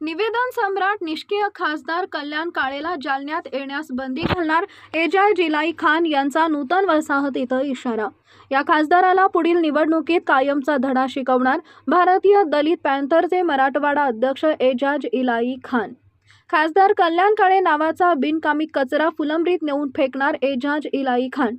निवेदन सम्राट निष्क्रिय खासदार कल्याण काळेला जालन्यात येण्यास बंदी घालणार. एजाज जिलाई खान यांचा नूतन वसाहतीत इशारा. या खासदाराला पुढील निवडणुकीत कायमचा धडा शिकवणार भारतीय दलित पॅन्थरचे मराठवाडा अध्यक्ष एजाज इलाई खान. खासदार कल्याण काळे नावाचा बिनकामी कचरा फुलंब्रीत नेऊन फेकणार एजाज इलाई खान.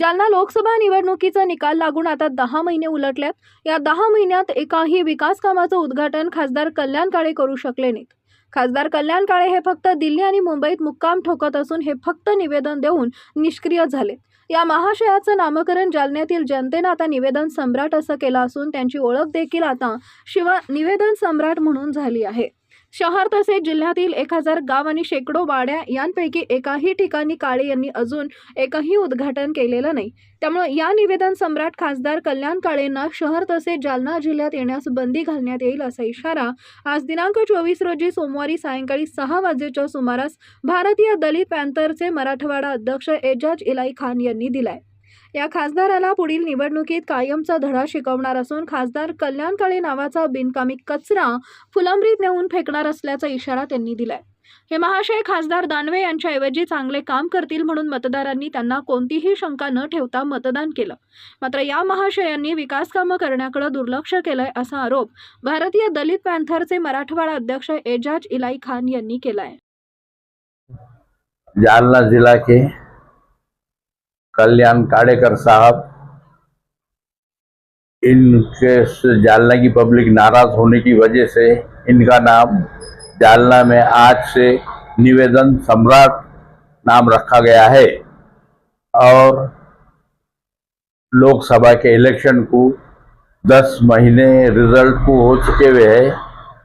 जालना लोकसभा निवडणुकीचा निकाल लागून आता दहा महिने उलटल्यात या दहा महिन्यात एकाही विकास कामाचं उद्घाटन खासदार कल्याण काळे करू शकले नाहीत. खासदार कल्याण काळे हे फक्त दिल्ली आणि मुंबईत मुक्काम ठोकत असून हे फक्त निवेदन देऊन निष्क्रिय झाले. या महाशयाचं नामकरण जालन्यातील जनतेनं आता निवेदन सम्राट असं केलं असून त्यांची ओळख देखील आता शिवा निवेदन सम्राट म्हणून झाली आहे. शहर तसेच जिल्ह्यातील एक हजार गाव आणि शेकडो वाड्या यांपैकी एकाही ठिकाणी काळे यांनी अजून एकही उद्घाटन केलेलं नाही. त्यामुळे या निवेदन सम्राट खासदार कल्याण काळेंना शहर तसेच जालना जिल्ह्यात येण्यास बंदी घालण्यात येईल असा इशारा आज दिनांक चोवीस रोजी सोमवारी सायंकाळी सहा वाजेच्या सुमारास भारतीय दलित पॅन्थरचे मराठवाडा अध्यक्ष एजाज इलाई खान यांनी दिलाय. या खासदाराला पुढील निवडणुकीत कायमचा धडा शिकवणार असून खासदार कल्याण काळे नावाचा बिनकामी कचरा फुलंब्रीत नेऊन फेकणार असल्याचा इशारा त्यांनी दिलाय. हे महाशय खासदार दानवे यांच्याऐवजी चांगले काम करतील म्हणून मतदारांनी त्यांना कोणतीही शंका न ठेवता मतदान केलं. मात्र या महाशयांनी विकास कामं करण्याकडे दुर्लक्ष केलंय असा आरोप भारतीय दलित पॅन्थरचे मराठवाडा अध्यक्ष एजाज इलाई खान यांनी केलाय. जालना जिला के कल्याण काड़ेकर साहब, इनके जालना की पब्लिक नाराज़ होने की वजह से इनका नाम जालना में आज से निवेदन सम्राट नाम रखा गया है और लोकसभा के इलेक्शन को 10 महीने रिज़ल्ट को हो चुके हुए है,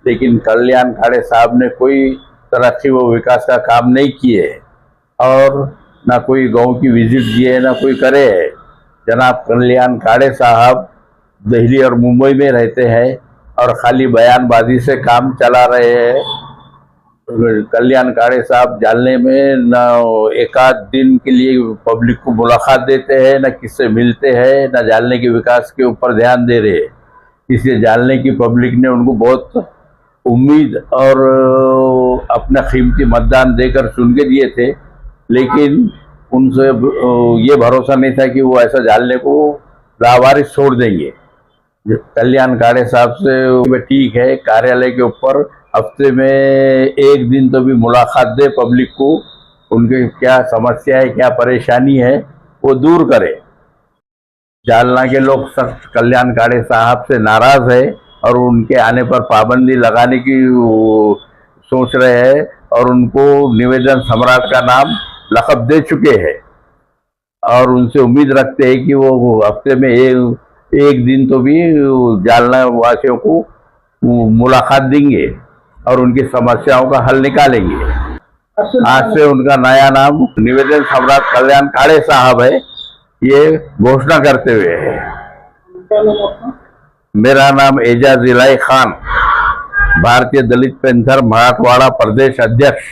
लेकिन कल्याण खाड़े साहब ने कोई तरक्की व विकास का काम नहीं किए और ना कोई गाँव की विज़िट किए, ना कोई करे है। जनाब कल्याण काड़े साहब दिल्ली और मुंबई में रहते हैं और खाली बयानबाजी से काम चला रहे हैं। कल्याण काड़े साहब जानने में न एक आध दिन के लिए पब्लिक को मुलाकात देते हैं, न किससे मिलते हैं, न जानने के विकास के ऊपर ध्यान दे रहे हैं। इसलिए जानने की पब्लिक ने उनको बहुत उम्मीद और अपना कीमती मतदान देकर चुन के दिए थे। लेकिन उनसे ये भरोसा नहीं था कि वो ऐसा जानने को लावारिस छोड़ देंगे। कल्याण काड़े साहब से ठीक है, कार्यालय के ऊपर हफ़्ते में एक दिन तो भी मुलाकात दे पब्लिक को, उनके क्या समस्या है, क्या परेशानी है, वो दूर करे। जालना के लोग सख्त कल्याण काड़े साहब से नाराज़ है और उनके आने पर पाबंदी लगाने की सोच रहे हैं और उनको निवेदन सम्राट का नाम लकब दे चुके हैं। और उनसे उम्मीद रखते हैं कि वो हफ़्ते में एक एक दिन तो भी जालना वासियों को मुलाकात देंगे और उनकी समस्याओं का हल निकालेंगे। आज से उनका नया नाम निवेदन सम्राट कल्याण काड़े साहब है। ये घोषणा करते हुए है। मेरा नाम एजाज इलाई खान, भारतीय दलित पेंथर मराठवाड़ा प्रदेश अध्यक्ष।